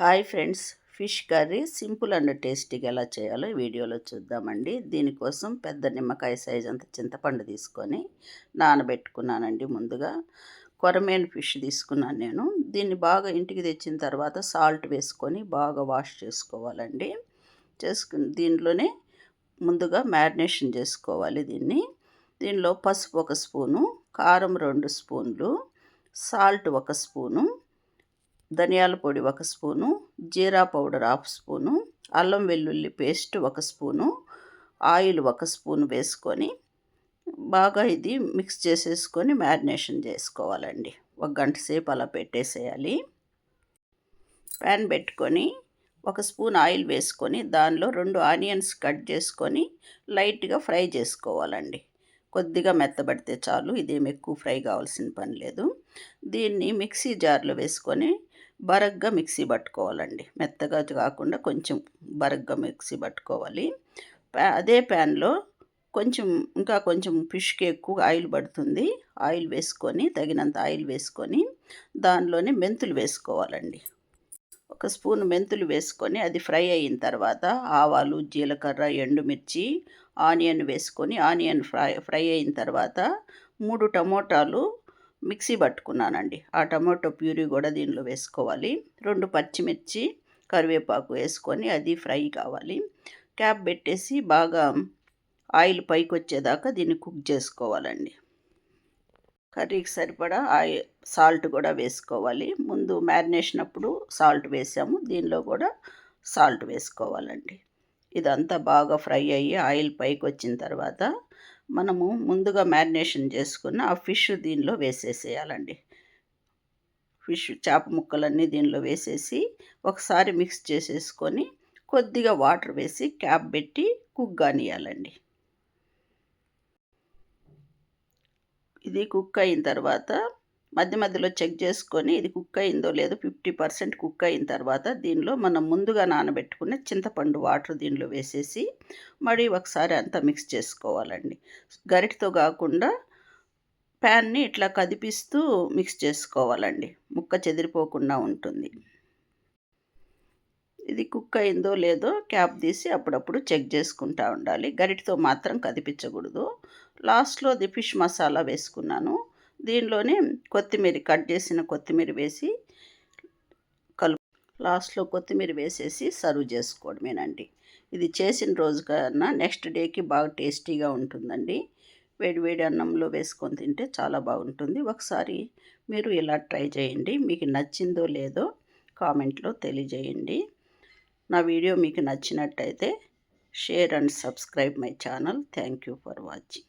Hi friends fish curry simple and టేస్టీగా ఎలా చేయాలో వీడియోలో చూద్దామండి. దీనికోసం పెద్ద నిమ్మకాయ సైజ్ అంత చింతపండు తీసుకొని నానబెట్టుకున్నానండి ముందుగా. కొరమేను ఫిష్ తీసుకున్నాను నేను. దీన్ని బాగా ఇంటికి తెచ్చిన తర్వాత సాల్ట్ వేసుకొని బాగా వాష్ చేసుకోవాలండి. చేసుకుని దీంట్లోనే ముందుగా మ్యారినేషన్ చేసుకోవాలి దీన్ని. దీనిలో పసుపు ఒక స్పూను కారం రెండు స్పూన్లు సాల్ట్ ఒక స్పూను ధనియాల పొడి ఒక spoon jeera powder half spoon అల్లం వెల్లుల్లి పేస్ట్ ఒక స్పూను ఆయిల్ ఒక స్పూన్ వేసుకొని బాగా ఇది మిక్స్ చేసేసుకొని మ్యారినేషన్ చేసుకోవాలండి. ఒక గంట సేపు అలా పెట్టేసేయాలి. ప్యాన్ పెట్టుకొని ఒక స్పూన్ ఆయిల్ వేసుకొని దానిలో రెండు ఆనియన్స్ కట్ చేసుకొని లైట్గా ఫ్రై చేసుకోవాలండి. కొద్దిగా మెత్తబడితే చాలు ఇదేం ఎక్కువ ఫ్రై కావాల్సిన పని లేదు. దీన్ని మిక్సీ జార్లో వేసుకొని బరగ్గా మిక్సీ పట్టుకోవాలండి. మెత్తగా కాకుండా కొంచెం బరగ్గా మిక్సీ పట్టుకోవాలి. అదే ప్యాన్లో కొంచెం ఇంకా కొంచెం ఫిష్కి ఎక్కువ ఆయిల్ పడుతుంది. ఆయిల్ వేసుకొని తగినంత ఆయిల్ వేసుకొని దానిలోనే మెంతులు వేసుకోవాలండి. ఒక స్పూన్ మెంతులు వేసుకొని అది ఫ్రై అయిన తర్వాత ఆవాలు జీలకర్ర ఎండుమిర్చి ఆనియన్ వేసుకొని ఆనియన్ ఫ్రై ఫ్రై అయిన తర్వాత మూడు టమోటాలు మిక్సీ పట్టుకున్నానండి. ఆ టమాటో ప్యూరీ కూడా దీనిలో వేసుకోవాలి. రెండు పచ్చిమిర్చి కరివేపాకు వేసుకొని అది ఫ్రై కావాలి. క్యాప్ పెట్టేసి బాగా ఆయిల్ పైకి వచ్చేదాకా దీన్ని కుక్ చేసుకోవాలండి. కర్రీకి సరిపడా ఆయిల్ సాల్ట్ కూడా వేసుకోవాలి. ముందు మ్యారినేషన్ అప్పుడు సాల్ట్ వేసాము. దీనిలో కూడా సాల్ట్ వేసుకోవాలండి. ఇదంతా బాగా ఫ్రై అయ్యి ఆయిల్ పైకి వచ్చిన తర్వాత మనము ముందుగా మ్యారినేషన్ చేసుకున్న ఆ ఫిష్ దీనిలో వేసేసేయాలండి. ఫిష్ చేప ముక్కలన్నీ దీనిలో వేసేసి ఒకసారి మిక్స్ చేసేసుకొని కొద్దిగా వాటర్ వేసి క్యాప్ పెట్టి కుక్ కానియాలండి ఇది కుక్ అయిన తర్వాత మధ్య మధ్యలో చెక్ చేసుకొని ఇది కుక్ అయిందో లేదో ఫిఫ్టీ పర్సెంట్ కుక్ అయిన తర్వాత దీనిలో మనం ముందుగా నానబెట్టుకున్న చింతపండు వాటర్ దీనిలో వేసేసి మళ్ళీ ఒకసారి అంతా మిక్స్ చేసుకోవాలండి. గరిటతో కాకుండా ప్యాన్ని ఇట్లా కదిపిస్తూ మిక్స్ చేసుకోవాలండి. ముక్క చెదిరిపోకుండా ఉంటుంది. ఇది కుక్ అయిందో లేదో క్యాప్ తీసి అప్పుడప్పుడు చెక్ చేసుకుంటూ ఉండాలి. గరిటతో మాత్రం కదిపించకూడదు. లాస్ట్లో ది ఫిష్ మసాలా వేసుకున్నాను. దీనిలోనే కొత్తిమీర కట్ చేసిన కొత్తిమీర వేసి కలుపు లాస్ట్లో కొత్తిమీర వేసేసి సర్వ్ చేసుకోవడమేనండి. ఇది చేసిన రోజు కన్నా నెక్స్ట్ డేకి బాగా టేస్టీగా ఉంటుందండి. వేడివేడి అన్నంలో వేసుకొని తింటే చాలా బాగుంటుంది. ఒకసారి మీరు ఇలా ట్రై చేయండి. మీకు నచ్చిందో లేదో కామెంట్లో తెలియజేయండి. నా వీడియో మీకు నచ్చినట్టయితే share and subscribe my channel. Thank you for watching.